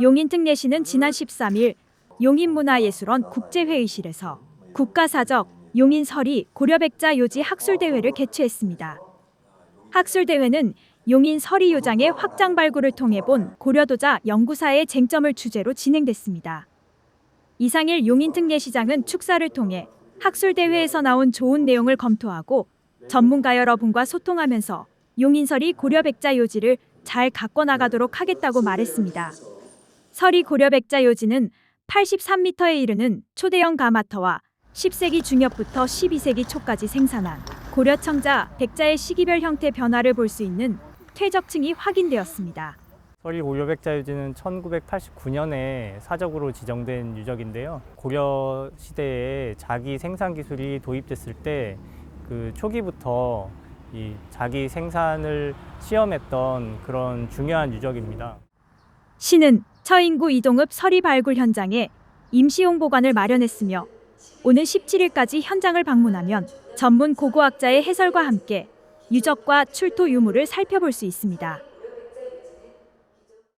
용인특례시는 지난 13일 용인문화예술원 국제회의실에서 국가사적 용인설이 고려백자 요지 학술대회를 개최했습니다. 학술대회는 용인 서리 요장의 확장 발굴을 통해 본 고려도자 연구사의 쟁점을 주제로 진행됐습니다. 이상일 용인특례시장은 축사를 통해 학술대회에서 나온 좋은 내용을 검토하고 전문가 여러분과 소통하면서 용인설이 고려백자 요지를 잘 갖고 나가도록 하겠다고 말했습니다. 설이 고려백자 요지는 83m에 이르는 초대형 가마터와 10세기 중엽부터 12세기 초까지 생산한 고려청자 백자의 시기별 형태 변화를 볼 수 있는 퇴적층이 확인되었습니다. 서리 고려백자 유지는 1989년에 사적으로 지정된 유적인데요. 고려 시대에 자기 생산 기술이 도입됐을 때 그 초기부터 이 자기 생산을 시험했던 그런 중요한 유적입니다. 시는 처인구 이동읍 서리 발굴 현장에 임시용 보관을 마련했으며 오는 17일까지 현장을 방문하면 전문 고고학자의 해설과 함께 유적과 출토 유물을 살펴볼 수 있습니다.